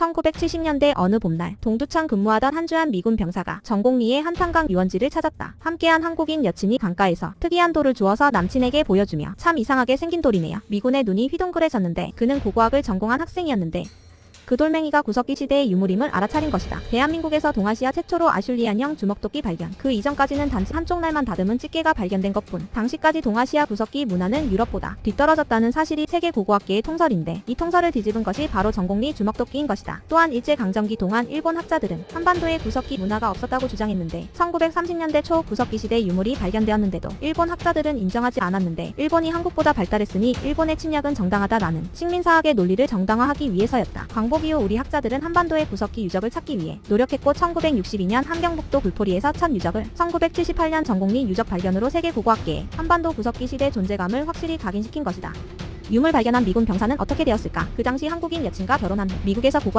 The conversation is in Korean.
1970년대 어느 봄날 동두천 근무하던 한주한 미군 병사가 전곡리의 한탄강 유원지를 찾았다. 함께한 한국인 여친이 강가에서 특이한 돌을 주워서 남친에게 보여주며 참 이상하게 생긴 돌이네요. 미군의 눈이 휘둥그레졌는데 그는 고고학을 전공한 학생이었는데 그 돌멩이가 구석기 시대의 유물임을 알아차린 것이다. 대한민국에서 동아시아 최초로 아슐리안형 주먹도끼 발견. 그 이전까지는 단지 한쪽 날만 다듬은 집게가 발견된 것뿐. 당시까지 동아시아 구석기 문화는 유럽보다 뒤떨어졌다는 사실이 세계 고고학계의 통설인데 이 통설을 뒤집은 것이 바로 전곡리 주먹도끼인 것이다. 또한 일제강점기 동안 일본 학자들은 한반도에 구석기 문화가 없었다고 주장했는데 1930년대 초 구석기 시대 유물이 발견되었는데도 일본 학자들은 인정하지 않았는데 일본이 한국보다 발달했으니 일본의 침략은 정당하다라는 식민사학의 논리를 정당화하기 위해서였다. 광복 이후 우리 학자들은 한반도의 구석기 유적을 찾기 위해 노력했고 1962년 함경북도 굴포리에서 첫 유적을 1978년 전곡리 유적 발견으로 세계 고고학계에 한반도 구석기 시대 존재감을 확실히 각인시킨 것이다. 유물 발견한 미군 병사는 어떻게 되었을까? 그 당시 한국인 여친과 결혼한 후 미국에서 고고